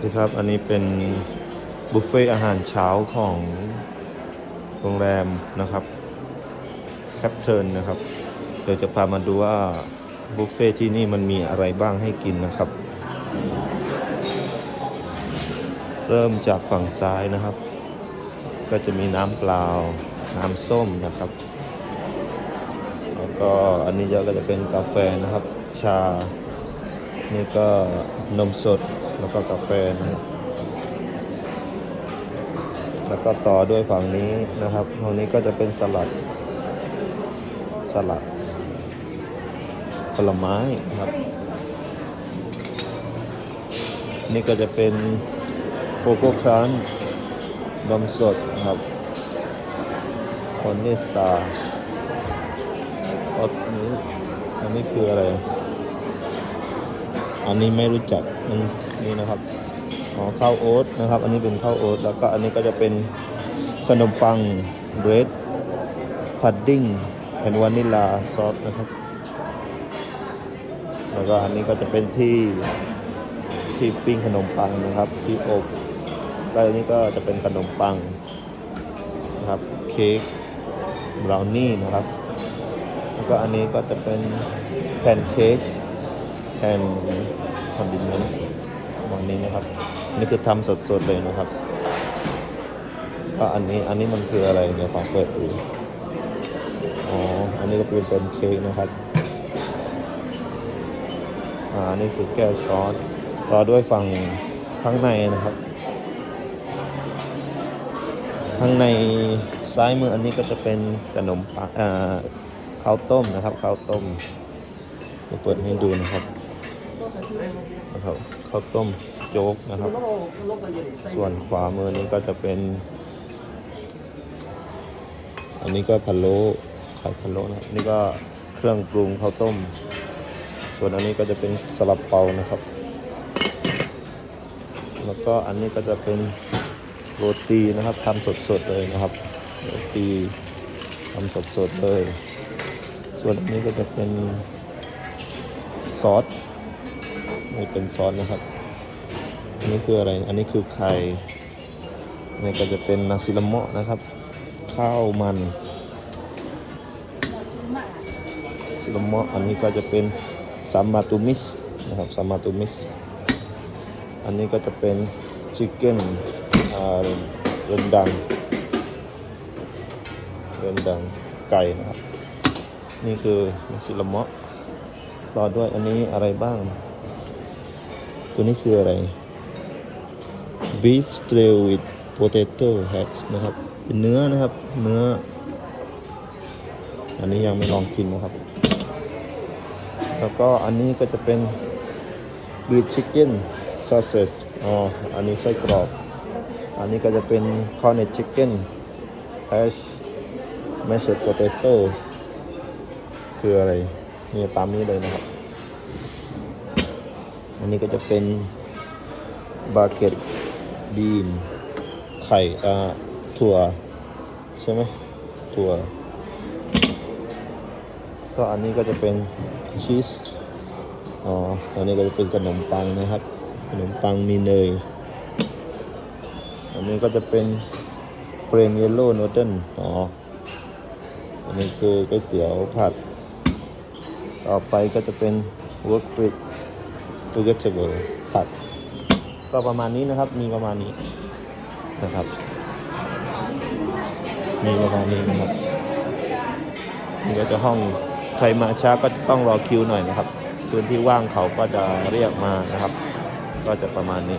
วัสดีครับ อันนี้เป็นบุฟเฟ่อาหารเช้าของโรงแรมนะครับแคปเทิร์นนะครับ เดี๋ยวจะพามาดูว่าบุฟเฟ่ที่นี่มันมีอะไรบ้างให้กินนะครับ เริ่มจากฝั่งซ้ายนะครับ ก็จะมีน้ำเปล่า น้ำส้มนะครับ แล้วก็อันนี้ก็จะเป็นกาแฟนะครับ ชา นี่ก็นมสด แล้วก็กาแฟนะครับแล้วก็ต่อด้วยฝั่งนี้นะครับฝั่งนี้ก็จะเป็นสลัด สลัดผลไม้นะครับ นี่ก็จะเป็นโกโก้ครันนมสดนะครับคอนเนสตาอันนี้อันนี้คืออะไร อันนี้ไม่รู้จักอัน นี่นะครับอ๋อข้าวโอ๊ตนะครับ อันนี้เป็นข้าวโอ๊ตแล้วก็อันนี้ก็จะเป็นขนมปังเบรดพัดดิ้งแอนวานิลาซอสนะครับ แล้วก็อันนี้ก็จะเป็นที่ที่ปิ้งขนมปังนะครับที่อบแล้วอันนี้ก็จะเป็นขนมปังนะครับเค้กบราวนี่นะครับ แล้วก็อันนี้ก็จะเป็นแพนเค้กแทนคอนดิเมนต์วั นะครับ นี่คือทำสดๆเลยนะครับก็อันนี้อันนี้มันคืออะไรเดี๋ยวขอเปิดดูอ๋ออันนี้ก็เป็นเป็นเค้กนะครับอ่านี่คือแก้วช้อนต่อด้วยฝั่งข้างในนะครับ ข้างในซ้ายมืออันนี้ก็จะเป็นขนมปังอ่าข้าวต้มนะครับข้าวต้มเปิดให้ดูนะครับนะครับข้าวต้ม โจ๊กนะครับ ส่วนขวามือนี้ก็จะเป็น อันนี้ก็พะโล้ไข่พะโล้นะนี่ก็เครื่องปรุงข้าวต้ม ส่วนอันนี้ก็จะเป็นสลับเปานะครับ แล้วก็อันนี้ก็จะเป็นโรตีนะครับทำสดๆเลยนะครับโรตีทำสดๆเลย ส่วนอันนี้ก็จะเป็นซอสนี่เป็นซอสนะครับ นนี้คืออะไร อันนี้คือไข่นี่ก็จะเป็นนาซิลเมาะนะครับ ข้าวมันซิลเมาะอันนี้ก็จะเป็นซัมมาตูมิสนะครับซัมมาตูมิส อันนี้ก็จะเป็นชิคเก้นเรนดังเรนดังไก่นะครับ นี่คือนาซิลเมาะต่อด้วยอันนี้อะไรบ้าง ตัวนี้คืออะไร beef stew with potato heads นะครับ เป็นเนื้อนะครับ เนื้อ อันนี้ยังไม่ลองกินนะครับ แล้วก็อันนี้ก็จะเป็น grilled chicken sausage อ๋อ อันนี้ไส้กรอกอันนี้ก็จะเป็น corned chicken hash mashed potato คืออะไร นี่ตามนี้เลยนะครับ อันนี้ก็จะเป็นบาเก็ต บีน ไข่อ่าถั่ว ใช่ไหมถั่ว ก็อันนี้ก็จะเป็นชีส อ๋ออันนี้ก็จะเป็นขนมปังนะครับ ขนมปังมีเนย อันนี้ก็จะเป็นเฟรนเยลโล่นูเดิลอ๋อ อันนี้คือก๋วยเตี๋ยวผัด ต่อไปก็จะเป็น work with vegetable ผัด ก็ประมาณนี้นะครับ มีประมาณนี้นะครับ มีประมาณนี้นะครับนี่ก็จะห้องใครมาช้าก็ต้องรอคิวหน่อยนะครับพื้นที่ว่างเขาก็จะเรียกมานะครับ ก็จะประมาณนี้